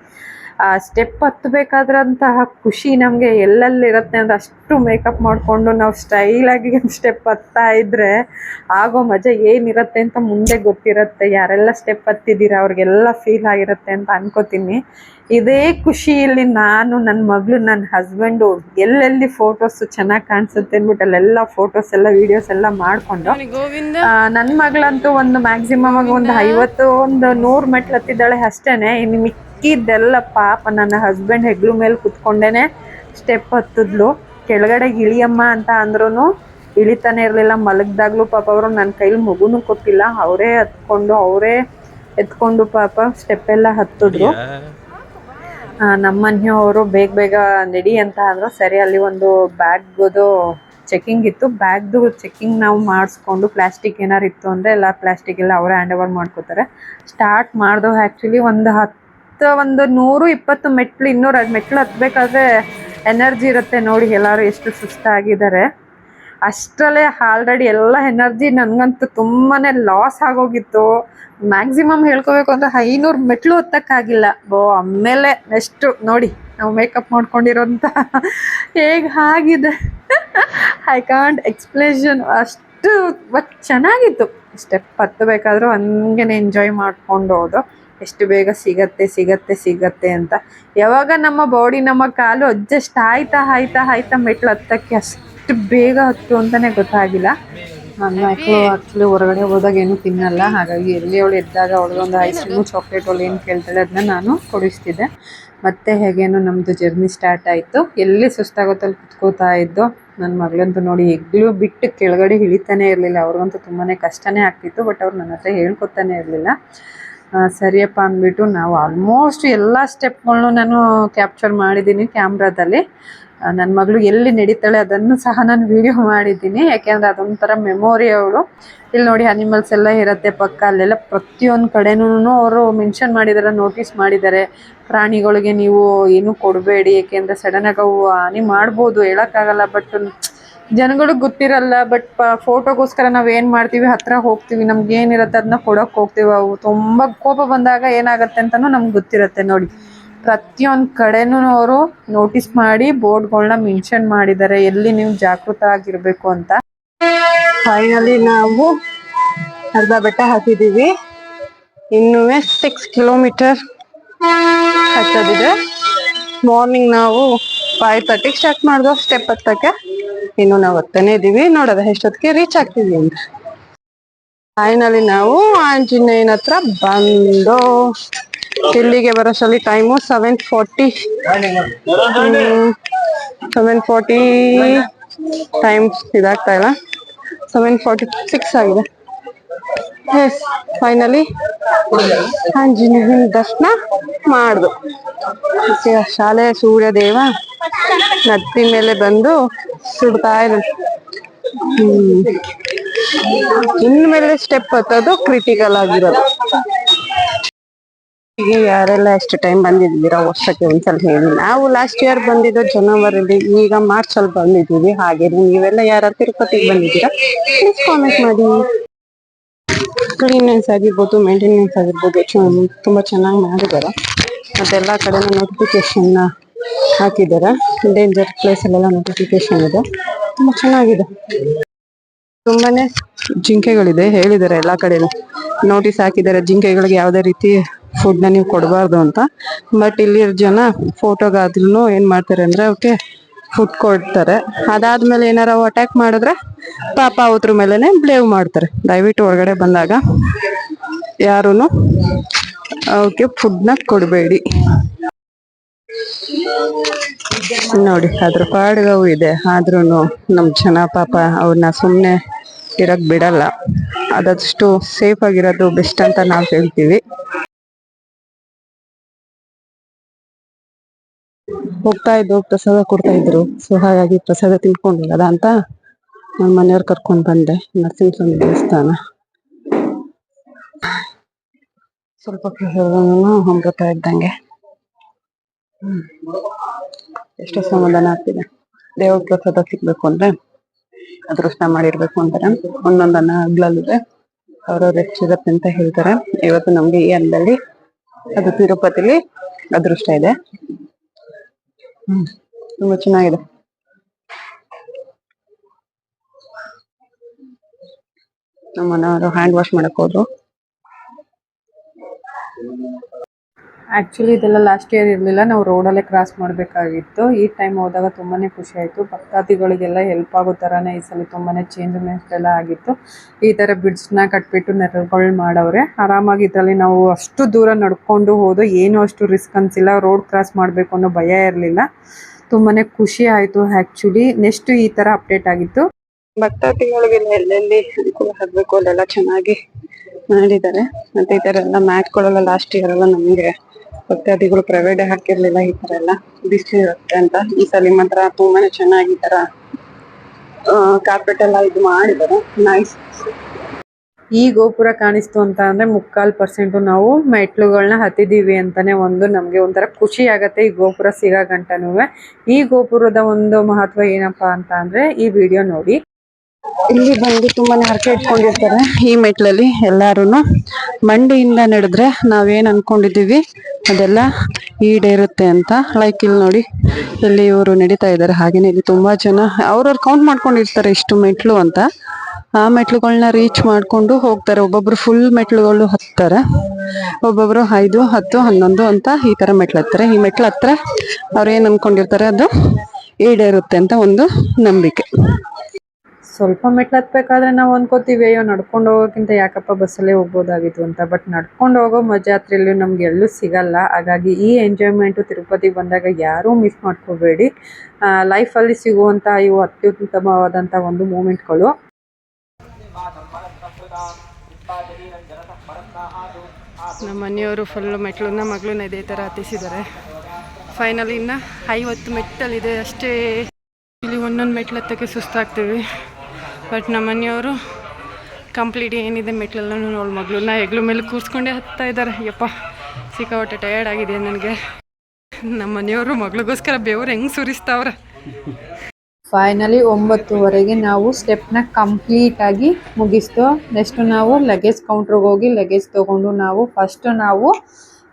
ಆ ಸ್ಟೆಪ್ ಹತ್ತಬೇಕಾದ್ರಂತಹ ಖುಷಿ ನಮಗೆ ಎಲ್ಲೆಲ್ಲಿರುತ್ತೆ ಅಂತ ಅಷ್ಟು ಮೇಕಪ್ ಮಾಡಿಕೊಂಡು ನಾವು ಸ್ಟೈಲಾಗಿ ಸ್ಟೆಪ್ ಹತ್ತಾ ಇದ್ರೆ ಆಗೋ ಮಜಾ ಏನಿರುತ್ತೆ ಅಂತ ಮುಂದೆ ಗೊತ್ತಿರುತ್ತೆ. ಯಾರೆಲ್ಲ ಸ್ಟೆಪ್ ಹತ್ತಿದ್ದೀರಾ ಅವ್ರಿಗೆಲ್ಲ ಫೀಲ್ ಆಗಿರುತ್ತೆ ಅಂತ ಅನ್ಕೋತೀನಿ. ಇದೇ ಖುಷಿಯಲ್ಲಿ ನಾನು ನನ್ನ ಮಗಳು ನನ್ನ ಹಸ್ಬೆಂಡು ಎಲ್ಲೆಲ್ಲಿ ಫೋಟೋಸ್ ಚೆನ್ನಾಗಿ ಕಾಣಿಸುತ್ತೆ ಅಂದ್ಬಿಟ್ಟು ಅಲ್ಲೆಲ್ಲ ಫೋಟೋಸ್ ಎಲ್ಲ ವಿಡಿಯೋಸ್ ಎಲ್ಲ ಮಾಡಿಕೊಂಡು ಗೋವಿಂದ? ನನ್ನ ಮಗಳಂತೂ ಒಂದು ಮ್ಯಾಕ್ಸಿಮಮ್ ಆಗಿ ಒಂದು ಐವತ್ತು ಒಂದು ನೂರು ಮೆಟ್ಲು ಹತ್ತಿದ್ದಾಳೆ ಅಷ್ಟೇನೆ. ಇನ್ನು ಮಿಕ್ಕಿದ್ದೆಲ್ಲ ಪಾಪ ನನ್ನ ಹಸ್ಬೆಂಡ್ ಹೆಗ್ಲು ಮೇಲೆ ಕುತ್ಕೊಂಡೇನೆ ಸ್ಟೆಪ್ ಹತ್ತಿದ್ಲು. ಕೆಳಗಡೆ ಇಳಿಯಮ್ಮ ಅಂತ ಅಂದ್ರೂ ಇಳಿತಾನೆ ಇರಲಿಲ್ಲ. ಮಲಗ್ದಾಗ್ಲೂ ಪಾಪ ಅವರು ನನ್ನ ಕೈಲಿ ಮಗುನೂ ಕೊಟ್ಟಿಲ್ಲ. ಅವರೇ ಹತ್ಕೊಂಡು, ಅವರೇ ಎತ್ಕೊಂಡು ಪಾಪ ಸ್ಟೆಪ್ ಎಲ್ಲ ಹತ್ತಿದ್ರು. ನಮ್ಮ ಮನೆಯವರು ಬೇಗ ಬೇಗ ನಡಿ ಅಂತ ಅಂದ್ರು. ಸರಿ, ಅಲ್ಲಿ ಒಂದು ಬ್ಯಾಗ್ದು ಚೆಕಿಂಗ್ ಇತ್ತು. ಬ್ಯಾಗ್ದು ಚೆಕಿಂಗ್ ನಾವು ಮಾಡಿಸ್ಕೊಂಡು ಪ್ಲಾಸ್ಟಿಕ್ ಏನಾರು ಇತ್ತು ಅಂದರೆ ಎಲ್ಲ ಪ್ಲಾಸ್ಟಿಕ್ ಎಲ್ಲ ಅವರೇ ಹ್ಯಾಂಡ್ ಓವರ್ ಮಾಡ್ಕೋತಾರೆ. ಸ್ಟಾರ್ಟ್ ಮಾಡಿದೋ ಆ್ಯಕ್ಚುಲಿ ಒಂದು ಹತ್ತು ಒಂದು ನೂರು ಇಪ್ಪತ್ತು ಮೆಟ್ಲು, ಇನ್ನೂರು ಮೆಟ್ಲು ಹತ್ಬೇಕಾದ್ರೆ ಎನರ್ಜಿ ಇರುತ್ತೆ ನೋಡಿ ಎಲ್ಲರೂ ಎಷ್ಟು ಸುಸ್ತಾಗಿದ್ದಾರೆ. ಅಷ್ಟರಲ್ಲೇ ಆಲ್ರೆಡಿ ಎಲ್ಲ ಎನರ್ಜಿ ನನಗಂತೂ ತುಂಬಾ ಲಾಸ್ ಆಗೋಗಿತ್ತು. ಮ್ಯಾಕ್ಸಿಮಮ್ ಹೇಳ್ಕೋಬೇಕು ಅಂದರೆ ಐನೂರು ಮೆಟ್ಲು ಹತ್ತಕ್ಕಾಗಿಲ್ಲ. ಬೋ, ಆಮೇಲೆ ನೆಕ್ಸ್ಟು ನೋಡಿ ನಾವು ಮೇಕಪ್ ಮಾಡ್ಕೊಂಡಿರೋಂಥ ಹೇಗೆ ಆಗಿದೆ. ಐ ಕಾಂಟ್ ಎಕ್ಸ್ಪ್ಲೇಷನ್ ಅಷ್ಟು ಬಟ್ ಚೆನ್ನಾಗಿತ್ತು. ಸ್ಟೆಪ್ ಹತ್ತಬೇಕಾದ್ರೂ ಹಂಗೆ ಎಂಜಾಯ್ ಮಾಡ್ಕೊಂಡು ಹೋದು. ಎಷ್ಟು ಬೇಗ ಸಿಗತ್ತೆ ಸಿಗತ್ತೆ ಸಿಗತ್ತೆ ಅಂತ. ಯಾವಾಗ ನಮ್ಮ ಬಾಡಿ ನಮ್ಮ ಕಾಲು ಅಡ್ಜಸ್ಟ್ ಆಯ್ತಾ ಆಯ್ತಾ ಆಯ್ತಾ ಮೆಟ್ಲು ಹತ್ತಕ್ಕೆ ಅಷ್ಟು ಬೇಗ ಹತ್ತು ಅಂತಲೇ ಗೊತ್ತಾಗಿಲ್ಲ. ನನ್ನ ಮಕ್ಕಳು ಆ್ಯಕ್ಚುಲಿ ಹೊರಗಡೆ ಹೋದಾಗ ಏನು ತಿನ್ನಲ್ಲ. ಹಾಗಾಗಿ ಎಲ್ಲಿ ಅವಳು ಎದ್ದಾಗ ಅವಳಿಗೊಂದು ಐಸ್ ಕ್ರೀಮು ಚಾಕ್ಲೇಟ್ ಅವಳು ಏನು ಕೇಳ್ತಾಳೆ ಅದನ್ನ ನಾನು ಕೊಡಿಸ್ತಿದ್ದೆ. ಮತ್ತೆ ಹೇಗೇನು ನಮ್ಮದು ಜರ್ನಿ ಸ್ಟಾರ್ಟ್ ಆಯಿತು. ಎಲ್ಲಿ ಸುಸ್ತಾಗೋತಲ್ಲಿ ಕುತ್ಕೋತಾ ಇದ್ದು ನನ್ನ ಮಗಳಂತೂ ನೋಡಿ ಹೆಗ್ಲು ಬಿಟ್ಟು ಕೆಳಗಡೆ ಇಳಿತಾನೆ ಇರಲಿಲ್ಲ. ಅವ್ರಿಗಂತೂ ತುಂಬಾ ಕಷ್ಟನೇ ಆಗ್ತಿತ್ತು ಬಟ್ ಅವ್ರು ನನ್ನ ಹತ್ರ ಹೇಳ್ಕೊತಾನೆ ಇರಲಿಲ್ಲ. ಸರಿಯಪ್ಪ ಅಂದ್ಬಿಟ್ಟು ನಾವು ಆಲ್ಮೋಸ್ಟ್ ಎಲ್ಲ ಸ್ಟೆಪ್ಗಳನ್ನೂ ನಾನು ಕ್ಯಾಪ್ಚರ್ ಮಾಡಿದ್ದೀನಿ ಕ್ಯಾಮ್ರಾದಲ್ಲಿ ನನ್ನ ಮಗಳು ಎಲ್ಲಿ ನಡೀತಾಳೆ ಅದನ್ನು ಸಹ ನಾನು ವಿಡಿಯೋ ಮಾಡಿದ್ದೀನಿ. ಯಾಕೆಂದರೆ ಅದೊಂಥರ ಮೆಮೊರಿ ಅವಳು. ಇಲ್ಲಿ ನೋಡಿ ಅನಿಮಲ್ಸ್ ಎಲ್ಲ ಇರುತ್ತೆ ಪಕ್ಕ. ಅಲ್ಲೆಲ್ಲ ಪ್ರತಿಯೊಂದು ಕಡೆನೂ ಅವರು ಮೆನ್ಷನ್ ಮಾಡಿದ್ದಾರೆ ನೋಟಿಸ್ ಮಾಡಿದ್ದಾರೆ ಪ್ರಾಣಿಗಳಿಗೆ ನೀವು ಏನು ಕೊಡಬೇಡಿ ಏಕೆಂದರೆ ಸಡನ್ನಾಗಿ ಅವು ಹಾನಿ ಮಾಡ್ಬೋದು, ಹೇಳೋಕ್ಕಾಗಲ್ಲ. ಬಟ್ ಜನಗಳಿಗೆ ಗೊತ್ತಿರಲ್ಲ ಬಟ್ ಫೋಟೋಗೋಸ್ಕರ ನಾವು ಏನು ಮಾಡ್ತೀವಿ, ಹತ್ರ ಹೋಗ್ತೀವಿ, ನಮ್ಗೆ ಏನಿರುತ್ತೆ ಅದನ್ನ ಕೊಡೋಕೆ ಹೋಗ್ತೀವಿ. ಅವು ತುಂಬ ಕೋಪ ಬಂದಾಗ ಏನಾಗುತ್ತೆ ಅಂತಲೂ ನಮ್ಗೆ ಗೊತ್ತಿರುತ್ತೆ ನೋಡಿ. ಪ್ರತಿಯೊಂದು ಕಡೆನೂ ಅವರು ನೋಟಿಸ್ ಮಾಡಿ ಬೋರ್ಡ್ಗಳನ್ನ ಮೆನ್ಷನ್ ಮಾಡಿದ್ದಾರೆ ಎಲ್ಲಿ ನೀವು ಜಾಗೃತ ಆಗಿರಬೇಕು ಅಂತ. ಫೈನಲಿ ನಾವು ಅರ್ಧ ಬೆಟ್ಟ ಹತ್ತಿದೀವಿ. ಇನ್ನೂ ಸಿಕ್ಸ್ ಕಿಲೋಮೀಟರ್ ಹತ್ತದಿದೆ. ಮಾರ್ನಿಂಗ್ ನಾವು ಫೈವ್ ತರ್ಟಿಗೆ ಸ್ಟಾರ್ಟ್ ಮಾಡಿದ್ವು ಸ್ಟೆಪ್ ಹತ್ತಕ್ಕೆ ಇನ್ನು ನಾವು ಹತ್ತನೇ ಇದೀವಿ ನೋಡೋದ ಎಷ್ಟೊತ್ತಿಗೆ ರೀಚ್ ಆಗ್ತೀವಿ ಅಂತ. ಫೈನಲಿ ನಾವು ಆಂಜನೇಯನ ಹತ್ರ ಬಂದು, ಇಲ್ಲಿಗೆ ಬರೋಷ್ಟರಲ್ಲಿ time seven forty seven forty time ಇದಾಗ್ತಾ ಇಲ್ಲ. ಸೆವೆನ್ ಫೋರ್ಟಿ ಸಿಕ್ಸ್ ಆಗಿದೆ. ಎಸ್ ಫೈನಲಿ ಆಂಜನೇಯನ ದರ್ಶನ ಮಾಡ್ದು. ಮತ್ತೆ ಶಾಲೆ ಸೂರ್ಯದೇವ ನತ್ತಿ ಮೇಲೆ ಬಂದು ಸುಡ್ತಾ ಇದೆ ಹ್ಮ್. ಇನ್ಮೇಲೆ ಸ್ಟೆಪ್ ಹತ್ತೋದು ಕ್ರಿಟಿಕಲ್ ಆಗಿರೋದು. ಈಗ ಯಾರೆಲ್ಲ ಎಷ್ಟು ಟೈಮ್ ಬಂದಿದ್ದೀರಾ ವರ್ಷಕ್ಕೆ ಒಂದ್ಸಲ ಹೇಳಿ. ನಾವು ಲಾಸ್ಟ್ ಇಯರ್ ಬಂದಿದ್ದು ಜನವರಿಲಿ ಈಗ ಮಾರ್ಚ್ ಅಲ್ಲಿ ಬಂದಿದ್ದೀವಿ. ಹಾಗೆ ನೀವೆಲ್ಲ ಯಾರು ತಿರುಪತಿಗೆ ಬಂದಿದ್ದೀರಾ ಪ್ಲೀಸ್ ಕಾಮೆಂಟ್ ಮಾಡಿ. ಕ್ಲೀನೆಸ್ ಆಗಿರ್ಬೋದು ಮೇಂಟೆನೆನ್ಸ್ ಆಗಿರ್ಬೋದು ತುಂಬ ಚೆನ್ನಾಗಿ ಮಾಡಿದ್ದಾರೆ. ಮತ್ತೆಲ್ಲ ಕಡೆ ನೋಟಿಫಿಕೇಶನ್ ಹಾಕಿದ್ದಾರೆ. ಡೇಂಜರ್ ಪ್ಲೇಸಲ್ಲೆಲ್ಲ ನೋಟಿಫಿಕೇಶನ್ ಇದೆ. ತುಂಬ ಚೆನ್ನಾಗಿದೆ. ತುಂಬಾನೇ ಜಿಂಕೆಗಳಿದೆ, ಹೇಳಿದ್ದಾರೆ ಎಲ್ಲ ಕಡೆನೂ. ನೋಟಿಸ್ ಹಾಕಿದ್ದಾರೆ, ಜಿಂಕೆಗಳಿಗೆ ಯಾವುದೇ ರೀತಿ ಫುಡ್ನ ನೀವು ಕೊಡಬಾರ್ದು ಅಂತ. ಬಟ್ ಇಲ್ಲಿರೋ ಜನ ಫೋಟೋಗಾದ್ರೂ ಏನು ಮಾಡ್ತಾರೆ ಅಂದರೆ ಅವಕ್ಕೆ ಫುಡ್ ಕೊಡ್ತಾರೆ ಅದಾದ್ಮೇಲೆ ಏನಾರ ಅಟ್ಯಾಕ್ ಮಾಡಿದ್ರೆ ಪಾಪ ಅವ್ರ ಮೇಲೆನೆ ಬ್ಲೇವ್ ಮಾಡ್ತಾರೆ. ದಯವಿಟ್ಟು ಹೊರಗಡೆ ಬಂದಾಗ ಯಾರೂ ಅವಕ್ಕೆ ಫುಡ್ನ ಕೊಡಬೇಡಿ. ನೋಡಿ, ಅದ್ರ ಪಾಡ್ಗೆ ಅವು ಇದೆ. ಆದ್ರೂ ನಮ್ಮ ಜನ ಪಾಪ ಅವ್ರನ್ನ ಸುಮ್ಮನೆ ಇರಕ್ ಬಿಡಲ್ಲ. ಅದಷ್ಟು ಸೇಫ್ ಆಗಿರೋದು ಬೆಸ್ಟ್ ಅಂತ ನಾವು ಹೇಳ್ತೀವಿ. ಹೋಗ್ತಾ ಇದ್ದು ಪ್ರಸಾದ ಕೊಡ್ತಾ ಇದ್ರು. ಸೊ ಹಾಗಾಗಿ ಪ್ರಸಾದ ತಿನ್ಕೊಂಡು ಅದ ಅಂತ ನಮ್ಮ ಮನೆಯವ್ರ ಕರ್ಕೊಂಡ್ ಬಂದೆ. ನರಸಿಂಹಸ್ವಾಮಿ ದೇವಸ್ಥಾನ. ಸ್ವಲ್ಪ ಪ್ರಸಾದನೂ ಇದ್ದಂಗೆ. ಎಷ್ಟೋ ಸಮಾಧಾನ ಆಗ್ತಿದೆ. ದೇವ್ರ ಪ್ರಸಾದ ಸಿಗ್ಬೇಕು ಅಂದ್ರೆ ಅದೃಷ್ಟ ಮಾಡಿರ್ಬೇಕು ಅಂತಾರೆ ಒಂದೊಂದನ್ನ ಹಗ್ಲಲ್ಲಿದೆ ಅವ್ರವ್ರ ಅಂತ ಹೇಳ್ತಾರೆ. ಇವತ್ತು ನಮ್ಗೆ ಈ ಅಂದಲ್ಲಿ ಅದು ತಿರುಪತಿಲಿ ಅದೃಷ್ಟ ಇದೆ. ಹ್ಮ್ ತುಂಬಾ ಚೆನ್ನಾಗಿದೆ. ನಮ್ಮ ಮನೆಯವರು ಹ್ಯಾಂಡ್ ವಾಶ್ ಮಾಡಕ್ ಹೋದ್ರು. ಆ್ಯಕ್ಚುಲಿ ಇದೆಲ್ಲ ಲಾಸ್ಟ್ ಇಯರ್ ಇರಲಿಲ್ಲ. ನಾವು ರೋಡಲ್ಲೇ ಕ್ರಾಸ್ ಮಾಡಬೇಕಾಗಿತ್ತು. ಈ ಟೈಮ್ ಹೋದಾಗ ತುಂಬಾ ಖುಷಿ ಆಯಿತು. ಭಕ್ತಾದಿಗಳಿಗೆಲ್ಲ ಹೆಲ್ಪ್ ಆಗೋ ಥರನೇ ಈ ಸಲ ತುಂಬಾ ಚೇಂಜ್ಮೆಂಟ್ ಎಲ್ಲ ಆಗಿತ್ತು. ಈ ಥರ ಬ್ರಿಡ್ಜ್ನ ಕಟ್ಬಿಟ್ಟು ನೆರಳುಗಳು ಮಾಡವ್ರೆ. ಆರಾಮಾಗಿ ಇದರಲ್ಲಿ ನಾವು ಅಷ್ಟು ದೂರ ನಡ್ಕೊಂಡು ಹೋದು ಏನೂ ಅಷ್ಟು ರಿಸ್ಕ್ ಅನಿಸಿಲ್ಲ. ರೋಡ್ ಕ್ರಾಸ್ ಮಾಡಬೇಕು ಅನ್ನೋ ಭಯ ಇರಲಿಲ್ಲ. ತುಂಬಾ ಖುಷಿ ಆಯಿತು. ಆ್ಯಕ್ಚುಲಿ ನೆಕ್ಸ್ಟ್ ಈ ಥರ ಅಪ್ಡೇಟ್ ಆಗಿತ್ತು. ಭಕ್ತಾದಿಗಳಿಗೆ ಎಲ್ಲೆಲ್ಲಿ ಅನುಕೂಲ ಆಗಬೇಕು ಅಲ್ಲೆಲ್ಲ ಚೆನ್ನಾಗಿ ಮಾಡಿದ್ದಾರೆ. ಮತ್ತೆ ಈ ತರ ಎಲ್ಲ ಮ್ಯಾಟ್ಗಳೆಲ್ಲ ಲಾಸ್ಟ್ ಇಯರ್ ಎಲ್ಲ ನಮ್ಗೆ ಭಕ್ತಾದಿಗಳು ಪ್ರೈವೇಟ್ ಹಾಕಿರ್ಲಿಲ್ಲ ಈ ತರ ಎಲ್ಲ ಬಿಸಿಲು ಇರುತ್ತೆ ಅಂತ. ಈ ಸಲ ಮಾತ್ರ ತುಂಬಾನೇ ಚೆನ್ನಾಗಿ ಈ ತರ ಕಾರ್ಪೆಟ್ ಎಲ್ಲ ಇದು ಮಾಡಿದ್ದಾರೆ. ನೈಸ್ ಈ ಗೋಪುರ ಕಾಣಿಸ್ತು ಅಂತ ಅಂದ್ರೆ ಮುಕ್ಕಾಲ್ ಪರ್ಸೆಂಟ್ ನಾವು ಮೆಟ್ಲುಗಳನ್ನ ಹತ್ತಿದೀವಿ ಅಂತಾನೆ ಒಂದು ನಮ್ಗೆ ಒಂಥರ ಖುಷಿ ಆಗತ್ತೆ ಈ ಗೋಪುರ ಸಿಗೋ ಗಂಟನೂ ಈ ಗೋಪುರದ ಒಂದು ಮಹತ್ವ ಏನಪ್ಪಾ ಅಂತ ಅಂದ್ರೆ ಈ ವಿಡಿಯೋ ನೋಡಿ. ಇಲ್ಲಿ ಬಂದು ತುಂಬಾನೇ ಹರಕೆ ಇಟ್ಕೊಂಡಿರ್ತಾರೆ. ಈ ಮೆಟ್ಲಲ್ಲಿ ಎಲ್ಲಾರುನು ಮಂಡಿಯಿಂದ ನಡೆದ್ರೆ ನಾವೇನ್ ಅನ್ಕೊಂಡಿದೀವಿ ಅದೆಲ್ಲ ಈಡೇರುತ್ತೆ ಅಂತ. ಲೈಕ್ ಇಲ್ಲಿ ನೋಡಿ, ಇಲ್ಲಿ ಇವರು ನಡೀತಾ ಇದ್ದಾರೆ. ಹಾಗೇನೆ ಇಲ್ಲಿ ತುಂಬಾ ಜನ, ಅವ್ರವ್ರು ಕೌಂಟ್ ಮಾಡ್ಕೊಂಡಿರ್ತಾರೆ ಇಷ್ಟು ಮೆಟ್ಲು ಅಂತ. ಆ ಮೆಟ್ಲುಗಳನ್ನ ರೀಚ್ ಮಾಡ್ಕೊಂಡು ಹೋಗ್ತಾರೆ. ಒಬ್ಬೊಬ್ರು ಫುಲ್ ಮೆಟ್ಲುಗಳು ಹತ್ತಾರೆ. ಒಬ್ಬೊಬ್ರು ಐದು, ಹತ್ತು, ಹನ್ನೊಂದು ಅಂತ ಈ ತರ ಮೆಟ್ಲು ಹತ್ತಾರೆ. ಈ ಮೆಟ್ಲು ಹತ್ರ ಅವ್ರು ಏನ್ ಅನ್ಕೊಂಡಿರ್ತಾರೆ? ಅದು ಈಡೇರುತ್ತೆ ಅಂತ ಒಂದು ನಂಬಿಕೆ. ಸ್ವಲ್ಪ ಮೆಟ್ಲು ಹತ್ಬೇಕಾದ್ರೆ ನಾವು ಅನ್ಕೋತೀವಿ, ಅಯ್ಯೋ, ನಡ್ಕೊಂಡು ಹೋಗೋಕ್ಕಿಂತ ಯಾಕಪ್ಪ ಬಸ್ಸಲ್ಲೇ ಹೋಗ್ಬೋದಾಗಿತ್ತು ಅಂತ. ಬಟ್ ನಡ್ಕೊಂಡು ಹೋಗೋ ಮಜಾ ಹತ್ರ ನಮ್ಗೆ ಎಲ್ಲೂ ಸಿಗಲ್ಲ. ಹಾಗಾಗಿ ಈ ಎಂಜಾಯ್ಮೆಂಟು ತಿರುಪತಿಗೆ ಬಂದಾಗ ಯಾರೂ ಮಿಸ್ ಮಾಡ್ಕೋಬೇಡಿ. ಲೈಫಲ್ಲಿ ಸಿಗುವಂಥ ಇವು ಅತ್ಯುತ್ತಮವಾದಂಥ ಒಂದು ಮೂಮೆಂಟ್ಗಳು ನಮ್ಮ ಮನೆಯವರು ಫುಲ್ ಮೆಟ್ಲನ್ನ, ಮಗಳನ್ನ ಇದೇ ಥರ ಹತ್ತಿಸಿದ್ದಾರೆ. ಫೈನಲಿ ಇನ್ನು ಐವತ್ತು ಮೆಟ್ಟಲಿದೆ ಅಷ್ಟೇ. ಇಲ್ಲಿ ಒಂದೊಂದು ಮೆಟ್ಲು ಹತ್ತಕ್ಕೆ ಸುಸ್ತಾಗ್ತೀವಿ. ಬಟ್ ನಮ್ಮ ಮನೆಯವರು ಕಂಪ್ಲೀಟ್ ಏನಿದೆ ಮೆಟ್ಲೆಲ್ಲ ಮಗಳು. ನಾ ಹೆಗ್ಲು ಮೇಲೆ ಕೂರಿಸ್ಕೊಂಡೆ ಹತ್ತಾ ಇದ್ದಾರೆ. ಯಪ್ಪ, ಸಿಕ್ಕಾಪಟ್ಟೆ ಟಯರ್ಡ್ ಆಗಿದೆ ನನಗೆ? ನಮ್ಮ ಮನೆಯವರು ಮಗಳಿಗೋಸ್ಕರ ಬೆವರು ಹೆಂಗೆ ಸುರಿಸ್ತಾವ್ರೆ? ಫೈನಲಿ ಒಂಬತ್ತುವರೆಗೆ ನಾವು ಸ್ಟೆಪ್ನ ಕಂಪ್ಲೀಟಾಗಿ ಮುಗಿಸ್ತು ನೆಕ್ಸ್ಟು ನಾವು ಲಗೇಜ್ ಕೌಂಟ್ರಿಗೆ ಹೋಗಿ ಲಗೇಜ್ ತಗೊಂಡು ನಾವು ಫಸ್ಟು ನಾವು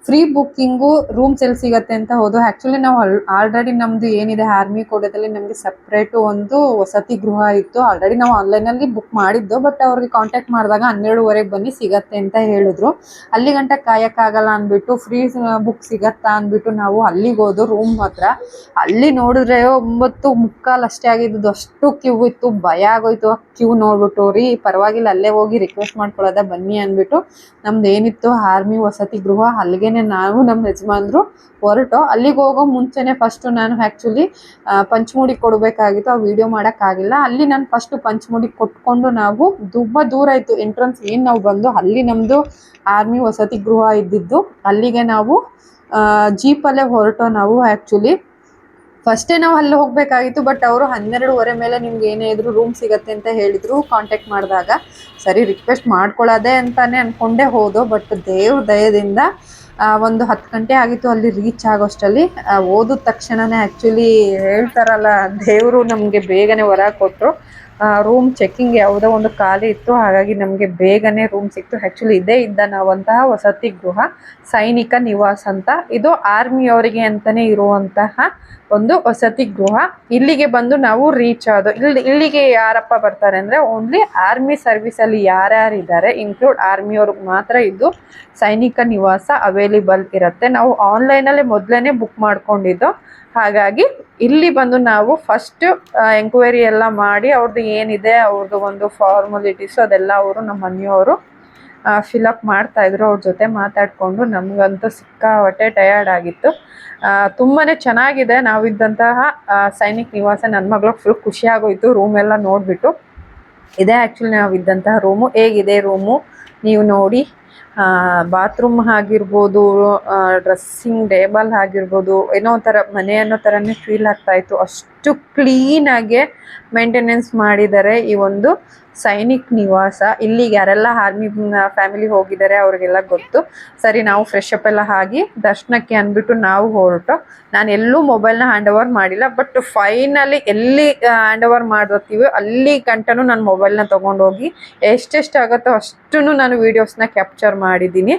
ಫ್ರೀ ಬುಕ್ಕಿಂಗು ರೂಮ್ಸ್ ಎಲ್ಲಿ ಸಿಗತ್ತೆ ಅಂತ ಹೋದು ಆ್ಯಕ್ಚುಲಿ ನಾವು ಆಲ್ರೆಡಿ ನಮ್ಮದು ಏನಿದೆ ಆರ್ಮಿ ಕೋಟೆದಲ್ಲಿ ನಮಗೆ ಸಪ್ರೇಟು ಒಂದು ವಸತಿ ಗೃಹ ಇತ್ತು. ಆಲ್ರೆಡಿ ನಾವು ಆನ್ಲೈನಲ್ಲಿ ಬುಕ್ ಮಾಡಿದ್ದು ಬಟ್ ಅವ್ರಿಗೆ ಕಾಂಟ್ಯಾಕ್ಟ್ ಮಾಡಿದಾಗ ಹನ್ನೆರಡುವರೆಗೆ ಬನ್ನಿ, ಸಿಗತ್ತೆ ಅಂತ ಹೇಳಿದ್ರು. ಅಲ್ಲಿ ಗಂಟ ಕಾಯಕ್ಕಾಗಲ್ಲ ಅಂದ್ಬಿಟ್ಟು ಫ್ರೀ ಬುಕ್ ಸಿಗತ್ತಾ ಅಂದ್ಬಿಟ್ಟು ನಾವು ಅಲ್ಲಿಗೆ ಹೋದು ರೂಮ್ ಹತ್ರ. ಅಲ್ಲಿ ನೋಡಿದ್ರೆ ಒಂಬತ್ತು ಮುಕ್ಕಾಲು ಅಷ್ಟೇ ಆಗಿದ್ದು ಅಷ್ಟು ಕ್ಯೂ ಇತ್ತು, ಭಯ ಆಗೋಯ್ತು. ಕ್ಯೂ ನೋಡ್ಬಿಟ್ಟು, ರೀ, ಪರವಾಗಿಲ್ಲ, ಅಲ್ಲೇ ಹೋಗಿ ರಿಕ್ವೆಸ್ಟ್ ಮಾಡ್ಕೊಳ್ಳೋದ, ಬನ್ನಿ ಅಂದ್ಬಿಟ್ಟು ನಮ್ದು ಏನಿತ್ತು ಆರ್ಮಿ ವಸತಿ ಗೃಹ ಅಲ್ಲಿಗೆನೆ ನಾವು ನಮ್ಮ ಯಜಮಾನ್ರು ಹೊರಟು. ಅಲ್ಲಿಗೆ ಹೋಗೋ ಮುಂಚೆನೆ ಫಸ್ಟ್ ನಾನು ಆ್ಯಕ್ಚುಲಿ ಪಂಚಮೂಡಿ ಕೊಡಬೇಕಾಗಿತ್ತು. ಆ ವಿಡಿಯೋ ಮಾಡೋಕ್ಕಾಗಿಲ್ಲ. ಅಲ್ಲಿ ನಾನು ಫಸ್ಟ್ ಪಂಚಮೂಡಿ ಕೊಟ್ಕೊಂಡು ನಾವು ತುಂಬ ದೂರ ಆಯಿತು ಎಂಟ್ರೆನ್ಸ್ ಏನು ನಾವು ಬಂದು, ಅಲ್ಲಿ ನಮ್ಮದು ಆರ್ಮಿ ವಸತಿ ಗೃಹ ಇದ್ದಿದ್ದು. ಅಲ್ಲಿಗೆ ನಾವು ಜೀಪಲ್ಲೇ ಹೊರಟೋ ನಾವು ಆ್ಯಕ್ಚುಲಿ ಫಸ್ಟೇ ನಾವು ಅಲ್ಲಿ ಹೋಗಬೇಕಾಗಿತ್ತು ಬಟ್ ಅವರು ಹನ್ನೆರಡುವರೆ ಮೇಲೆ ನಿಮ್ಗೆ ಏನೇ ಇದ್ರು ರೂಮ್ ಸಿಗತ್ತೆ ಅಂತ ಹೇಳಿದ್ರು ಕಾಂಟ್ಯಾಕ್ಟ್ ಮಾಡಿದಾಗ. ಸರಿ ರಿಕ್ವೆಸ್ಟ್ ಮಾಡ್ಕೊಳ್ಳೋದೆ ಅಂತಾನೆ ಅನ್ಕೊಂಡೇ ಹೋದೋ ಬಟ್ ದೇವ್ರ ದಯದಿಂದ ಒಂದು ಹತ್ತು ಗಂಟೆ ಆಗಿತ್ತು ಅಲ್ಲಿ ರೀಚ್ ಆಗೋಷ್ಟರಲ್ಲಿ ಓದಿದ ತಕ್ಷಣನೇ ಆ್ಯಕ್ಚುಲಿ ಹೇಳ್ತಾರಲ್ಲ, ದೇವರು ನಮಗೆ ಬೇಗನೆ ಹೊರ ಕೊಟ್ಟರು ರೂಮ್ ಚೆಕ್ಕಿಂಗ್ ಯಾವುದೋ ಒಂದು ಖಾಲಿ ಇತ್ತು, ಹಾಗಾಗಿ ನಮಗೆ ಬೇಗನೆ ರೂಮ್ ಸಿಕ್ತು. ಆ್ಯಕ್ಚುಲಿ ಇದೇ ಇದ್ದ ನಾವಂತಹ ವಸತಿ ಗೃಹ, ಸೈನಿಕ ನಿವಾಸ ಅಂತ. ಇದು ಆರ್ಮಿಯವರಿಗೆ ಅಂತಲೇ ಇರುವಂತಹ ಒಂದು ವಸತಿ ಗೃಹ. ಇಲ್ಲಿಗೆ ಬಂದು ನಾವು ರೀಚ್ ಆದೋ. ಇಲ್ಲಿ, ಇಲ್ಲಿಗೆ ಯಾರಪ್ಪ ಬರ್ತಾರೆ ಅಂದರೆ ಓನ್ಲಿ ಆರ್ಮಿ ಸರ್ವಿಸಲ್ಲಿ ಯಾರ್ಯಾರು ಇದ್ದಾರೆ ಇನ್ಕ್ಲೂಡ್ ಆರ್ಮಿಯವ್ರಿಗೆ ಮಾತ್ರ ಇದು ಸೈನಿಕ ನಿವಾಸ ಅವೈಲೇಬಲ್ ಇರುತ್ತೆ. ನಾವು ಆನ್ಲೈನಲ್ಲೇ ಮೊದಲೇ ಬುಕ್ ಮಾಡ್ಕೊಂಡಿದ್ದು. ಹಾಗಾಗಿ ಇಲ್ಲಿ ಬಂದು ನಾವು ಫಸ್ಟ್ ಎಂಕ್ವೈರಿ ಎಲ್ಲ ಮಾಡಿ ಅವ್ರದ್ದು ಏನಿದೆ ಅವ್ರದ್ದು ಒಂದು ಫಾರ್ಮಾಲಿಟೀಸು ಅದೆಲ್ಲ ಅವರು ನಮ್ಮ ಮನೆಯವರು ಫಿಲಪ್ ಮಾಡ್ತಾ ಇದ್ರು ಅವ್ರ ಜೊತೆ ಮಾತಾಡಿಕೊಂಡು. ನಮಗಂತೂ ಸಿಕ್ಕಾಪಟ್ಟೆ ಟಯರ್ಡ್ ಆಗಿತ್ತು. ತುಂಬಾ ಚೆನ್ನಾಗಿದೆ. ನಾವಿದ್ದಂತಹ ಸೈನಿಕ್ ನಿವಾಸ ನನ್ನ ಮಗಳು ಫುಲ್ ಖುಷಿ ಆಗೋಯ್ತು. ರೂಮ್ ಎಲ್ಲ ನೋಡಿಬಿಟ್ಟು. ಇದೇ ಆ್ಯಕ್ಚುಲಿ ನಾವಿದ್ದಂತಹ ರೂಮು ಹೇಗಿದೆ ರೂಮು ನೀವು ನೋಡಿ. ಬಾತ್ರೂಮ್ ಆಗಿರ್ಬೋದು ಡ್ರೆಸ್ಸಿಂಗ್ ಟೇಬಲ್ ಆಗಿರ್ಬೋದು, ಏನೋ ಒಂಥರ ಮನೆ ಅನ್ನೋ ಥರನೇ ಫೀಲ್ ಆಗ್ತಾ ಇತ್ತು. ಅಷ್ಟು ಕ್ಲೀನಾಗೆ ಮೇಂಟೆನೆನ್ಸ್ ಮಾಡಿದ್ದಾರೆ ಈ ಒಂದು ಸೈನಿಕ್ ನಿವಾಸ. ಇಲ್ಲಿಗೆ ಯಾರೆಲ್ಲ ಆರ್ಮಿ ಫ್ಯಾಮಿಲಿ ಹೋಗಿದ್ದಾರೆ ಅವ್ರಿಗೆಲ್ಲ ಗೊತ್ತು. ಸರಿ, ನಾವು ಫ್ರೆಶ್ ಅಪ್ ಎಲ್ಲ ಆಗಿ ದರ್ಶನಕ್ಕೆ ಅಂದ್ಬಿಟ್ಟು ನಾವು ಹೊರಟು. ನಾನು ಎಲ್ಲೂ ಮೊಬೈಲ್ನ ಹ್ಯಾಂಡ್ ಓವರ್ ಮಾಡಿಲ್ಲ ಬಟ್ ಫೈನಲಿ ಎಲ್ಲಿ ಹ್ಯಾಂಡ್ ಓವರ್ ಮಾಡಿರ್ತೀವಿ ಅಲ್ಲಿ ಗಂಟನೂ ನಾನು ಮೊಬೈಲ್ನ ತೊಗೊಂಡೋಗಿ ಎಷ್ಟೆಷ್ಟು ಆಗುತ್ತೋ ಅಷ್ಟು ನಾನು ವೀಡಿಯೋಸ್ನ ಕ್ಯಾಪ್ಚರ್ ಮಾಡಿದ್ದೀನಿ.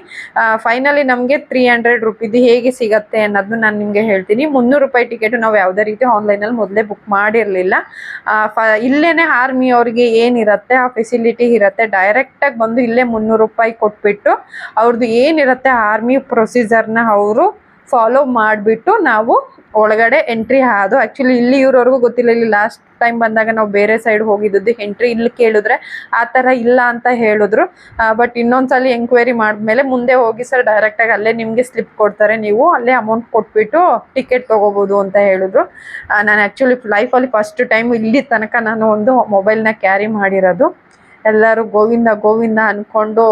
ಫೈನಲಿ ನಮಗೆ ತ್ರೀ ಹಂಡ್ರೆಡ್ ರುಪೀದು ಹೇಗೆ ಸಿಗತ್ತೆ ಅನ್ನೋದನ್ನ ನಾನು ನಿಮಗೆ ಹೇಳ್ತೀನಿ. ಮುನ್ನೂರು ರೂಪಾಯಿ ಟಿಕೆಟು ನಾವು ಯಾವುದೇ ರೀತಿ ಆನ್ಲೈನಲ್ಲಿ ಮೊದಲೇ ಬುಕ್ ಮಾಡಿರಲಿಲ್ಲ. ಇಲ್ಲೇ ಆರ್ಮಿ ಅವ್ರಿಗೆ ಏನಿರುತ್ತೆ, ಆ ಫೆಸಿಲಿಟಿ ಇರುತ್ತೆ ಡೈರೆಕ್ಟಾಗಿ ಬಂದು ಇಲ್ಲೇ ಮುನ್ನೂರು ರೂಪಾಯಿ ಕೊಟ್ಬಿಟ್ಟು ಅವ್ರದ್ದು ಏನಿರುತ್ತೆ ಆರ್ಮಿ ಪ್ರೊಸೀಜರ್ನ ಅವರು ಫಾಲೋ ಮಾಡಿಬಿಟ್ಟು ನಾವು ಒಳಗಡೆ ಎಂಟ್ರಿ ಆದು ಆ್ಯಕ್ಚುಲಿ ಇಲ್ಲಿ ಇರೋರ್ಗೂ ಗೊತ್ತಿಲ್ಲ. ಇಲ್ಲಿ ಲಾಸ್ಟ್ ಟೈಮ್ ಬಂದಾಗ ನಾವು ಬೇರೆ ಸೈಡ್ ಹೋಗಿದ್ದದ್ದು ಎಂಟ್ರಿ ಇಲ್ಲಿ ಕೇಳಿದ್ರೆ ಆ ಥರ ಇಲ್ಲ ಅಂತ ಹೇಳಿದ್ರು. ಬಟ್ ಇನ್ನೊಂದ್ಸಲಿ ಎಂಕ್ವೈರಿ ಮಾಡಿದ್ಮೇಲೆ ಮುಂದೆ ಹೋಗಿ ಸರ್ ಡೈರೆಕ್ಟಾಗಿ ಅಲ್ಲೇ ನಿಮಗೆ ಸ್ಲಿಪ್ ಕೊಡ್ತಾರೆ ನೀವು. ಅಲ್ಲೇ ಅಮೌಂಟ್ ಕೊಟ್ಬಿಟ್ಟು ಟಿಕೆಟ್ ತೊಗೋಬೋದು ಅಂತ ಹೇಳಿದ್ರು. ನಾನು ಆ್ಯಕ್ಚುಲಿ ಲೈಫಲ್ಲಿ ಫಸ್ಟ್ ಟೈಮ್ ಇಲ್ಲಿ ತನಕ ನಾನು ಒಂದು ಮೊಬೈಲ್ನ ಕ್ಯಾರಿ ಮಾಡಿರೋದು. ಎಲ್ಲರೂ ಗೋವಿಂದ ಗೋವಿಂದ ಅನ್ಕೊಂಡು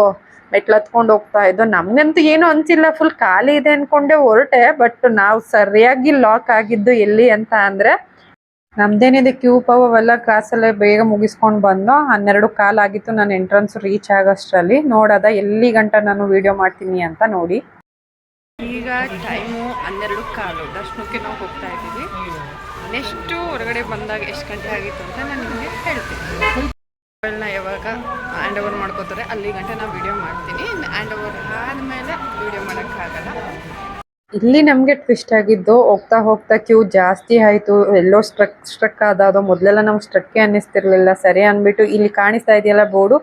ಮೆಟ್ಲು ಹತ್ಕೊಂಡು ಹೋಗ್ತಾ ಇದ್ದು ನಮ್ಗಂತೂ ಏನು ಅನ್ಸಿಲ್ಲ ಫುಲ್ ಖಾಲಿ ಇದೆ ಅನ್ಕೊಂಡೆ ಹೊರಟೆ. ಬಟ್ ನಾವು ಸರಿಯಾಗಿ ಲಾಕ್ ಆಗಿದ್ದು ಎಲ್ಲಿ ಅಂತ ಅಂದ್ರೆ, ನಮ್ದೇನಿದೆ ಕ್ಯೂ ಪವ್ ಅವೆಲ್ಲ ಕ್ಲಾಸಲ್ಲೇ ಬೇಗ ಮುಗಿಸ್ಕೊಂಡು ಬಂದು ಹನ್ನೆರಡು ಕಾಲ್ ಆಗಿತ್ತು ನಾನು ಎಂಟ್ರೆನ್ಸ್ ರೀಚ್ ಆಗೋಷ್ಟರಲ್ಲಿ. ನೋಡದ ಎಲ್ಲಿ ಗಂಟ ನಾನು ವಿಡಿಯೋ ಮಾಡ್ತೀನಿ ಅಂತ ನೋಡಿ. ಈಗ ಟೈಮು ಹನ್ನೆರಡು ಕಾಲು. ದರ್ಶನಕ್ಕೆ ನಾವು ಹೋಗ್ತಾ ಇದ್ದೀವಿ. ನೆಕ್ಸ್ಟು ಹೊರಗಡೆ ಬಂದಾಗ ಎಷ್ಟು ಗಂಟೆ ಆಗಿತ್ತು ಅಂತ ನಾನು ನಿಮಗೆ ಹೇಳ್ತೀನಿ. ಮೊಬೈಲ್ನ ಯಾವಾಗ ಹ್ಯಾಂಡ್ ಓವರ್ ಮಾಡ್ಕೋತಾರೆ, ಅಲ್ಲಿ ಗಂಟೆ ನಾವು ವಿಡಿಯೋ ಮಾಡ್ತೀನಿ. ಹ್ಯಾಂಡ್ ಓವರ್ ಆದಮೇಲೆ ವಿಡಿಯೋ ಮಾಡೋಕ್ಕಾಗಲ್ಲ ಇಲ್ಲಿ ನಮಗೆ ಟ್ವಿಸ್ಟ್ ಆಗಿದ್ದು ಹೋಗ್ತಾ ಹೋಗ್ತಾ ಕ್ಯೂ ಜಾಸ್ತಿ ಆಯಿತು. ಎಲ್ಲೋ ಸ್ಟ್ರಕ್ ಸ್ಟ್ರಕ್ ಆದದು ಮೊದಲೆಲ್ಲ ನಮ್ಗೆ ಸ್ಟ್ರಕ್ಕೆ ಅನ್ನಿಸ್ತಿರ್ಲಿಲ್ಲ. ಸರಿ ಅಂದ್ಬಿಟ್ಟು ಇಲ್ಲಿ ಕಾಣಿಸ್ತಾ ಇದೆಯಲ್ಲ ಬೋರ್ಡು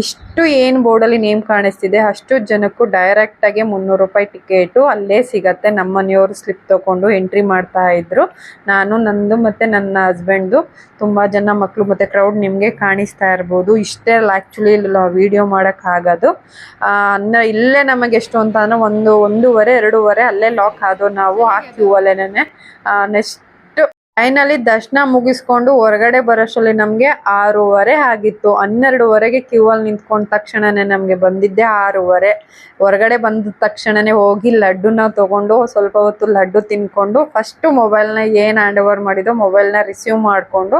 ಇಷ್ಟು ಏನು ಬೋರ್ಡಲ್ಲಿ ನೇಮ್ ಕಾಣಿಸ್ತಿದೆ, ಅಷ್ಟು ಜನಕ್ಕೂ ಡೈರೆಕ್ಟಾಗಿ ಮುನ್ನೂರು ರೂಪಾಯಿ ಟಿಕೆಟು ಅಲ್ಲೇ ಸಿಗತ್ತೆ. ನಮ್ಮ ಮನೆಯವರು ಸ್ಲಿಪ್ ತೊಗೊಂಡು ಎಂಟ್ರಿ ಮಾಡ್ತಾ ಇದ್ರು. ನಾನು, ನಂದು ಮತ್ತು ನನ್ನ ಹಸ್ಬೆಂಡ್ದು ತುಂಬ ಜನ ಮಕ್ಕಳು ಮತ್ತು ಕ್ರೌಡ್ ನಿಮಗೆ ಕಾಣಿಸ್ತಾ ಇರ್ಬೋದು. ಇಷ್ಟೇ ಅಲ್ಲ ಆ್ಯಕ್ಚುಲಿ ವಿಡಿಯೋ ಮಾಡೋಕ್ಕಾಗೋದು ಅಂದರೆ ಇಲ್ಲೇ ನಮಗೆ ಎಷ್ಟು ಅಂತ ಅಂದರೆ ಒಂದು, ಒಂದೂವರೆ, ಎರಡೂವರೆ ಅಲ್ಲೇ ಲಾಕ್ ಆದೋ ನಾವು ಆ ಕ್ಯೂ ಅಲ್ಲೇನೆ ನೆಕ್ಸ್ಟ್ ಫೈನಲಿ ದರ್ಶನ ಮುಗಿಸ್ಕೊಂಡು ಹೊರಗಡೆ ಬರೋಷ್ಟರಲ್ಲಿ ನಮಗೆ ಆರೂವರೆ ಆಗಿತ್ತು. ಹನ್ನೆರಡುವರೆಗೆ ಕ್ಯೂ ಅಲ್ಲಿ ನಿಂತ್ಕೊಂಡ ತಕ್ಷಣನೇ ನಮಗೆ ಬಂದಿದ್ದೆ ಆರೂವರೆ. ಹೊರಗಡೆ ಬಂದ ತಕ್ಷಣನೇ ಹೋಗಿ ಲಡ್ಡುನ ತೊಗೊಂಡು ಸ್ವಲ್ಪ ಹೊತ್ತು ಲಡ್ಡು ತಿನ್ಕೊಂಡು ಫಸ್ಟು ಮೊಬೈಲ್ನ ಏನು ಹ್ಯಾಂಡ್ ಓವರ್ ಮಾಡಿದೋ ಮೊಬೈಲ್ನ ರಿಸೀವ್ ಮಾಡಿಕೊಂಡು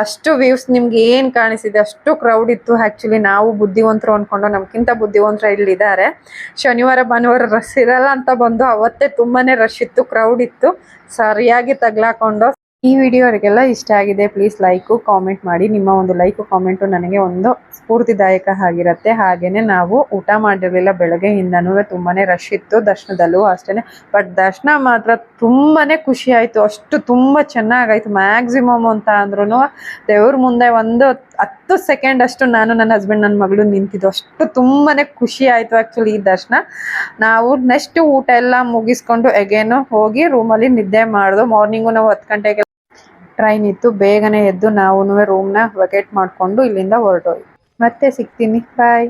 ಅಷ್ಟು ವ್ಯೂಸ್ ನಿಮ್ಗೆ ಏನು ಕಾಣಿಸಿದೆ, ಅಷ್ಟು ಕ್ರೌಡ್ ಇತ್ತು ಆ್ಯಕ್ಚುಲಿ ನಾವು ಬುದ್ಧಿವಂತರು ಅಂದ್ಕೊಂಡು ನಮ್ಗಿಂತ ಬುದ್ಧಿವಂತರು ಇಲ್ಲಿದ್ದಾರೆ. ಶನಿವಾರ, ಭಾನುವಾರ ರಶ್ ಇರಲ್ಲ ಅಂತ ಬಂದು ಅವತ್ತೇ ತುಂಬಾ ರಶ್ ಇತ್ತು ಕ್ರೌಡ್ ಇತ್ತು. ಸರಿಯಾಗಿ ತಗ್ಲಾಕೊಂಡು ಈ ವಿಡಿಯೋ ವಿಡಿಯೋರಿಗೆಲ್ಲ ಇಷ್ಟ ಆಗಿದೆ ಪ್ಲೀಸ್ ಲೈಕು ಕಾಮೆಂಟ್ ಮಾಡಿ. ನಿಮ್ಮ ಒಂದು ಲೈಕು ಕಾಮೆಂಟು ನನಗೆ ಒಂದು ಸ್ಫೂರ್ತಿದಾಯಕ ಆಗಿರುತ್ತೆ. ಹಾಗೆಯೇ ನಾವು ಊಟ ಮಾಡಿರಲಿಲ್ಲ, ಬೆಳಗ್ಗೆಯಿಂದನೂ ತುಂಬಾ ರಶ್ ಇತ್ತು. ದರ್ಶನದಲ್ಲೂ ಅಷ್ಟೇ ಬಟ್ ದರ್ಶನ ಮಾತ್ರ ತುಂಬಾ ಖುಷಿ ಆಯಿತು. ಅಷ್ಟು ತುಂಬ ಚೆನ್ನಾಗಾಯಿತು. ಮ್ಯಾಕ್ಸಿಮಮ್ ಅಂತ ಅಂದ್ರೂ ದೇವ್ರ ಮುಂದೆ ಒಂದು ಹತ್ತು ಸೆಕೆಂಡ್ ಅಷ್ಟು ನಾನು ನನ್ನ ಹಸ್ಬೆಂಡ್ ನನ್ನ ಮಗಳು ನಿಂತಿದ್ದು. ಅಷ್ಟು ತುಂಬಾ ಖುಷಿ ಆಯಿತು ಆ್ಯಕ್ಚುಲಿ ಈ ದರ್ಶನ. ನಾವು ನೆಕ್ಸ್ಟ್ ಊಟ ಎಲ್ಲ ಮುಗಿಸ್ಕೊಂಡು ಎಗೇನು ಹೋಗಿ ರೂಮಲ್ಲಿ ನಿದ್ದೆ ಮಾಡಿದು ಮಾರ್ನಿಂಗು ನಾವು ಹತ್ತು ಗಂಟೆಗೆ ಟ್ರೈನ್ ಇತ್ತು ಬೇಗನೆ ಎದ್ದು ನಾವು ರೂಮ್ನ ವೆಕೇಟ್ ಮಾಡಿಕೊಂಡು ಇಲ್ಲಿಂದ ಹೊರಟೋಯ್ತು ಮತ್ತೆ ಸಿಗ್ತೀನಿ. ಬಾಯ್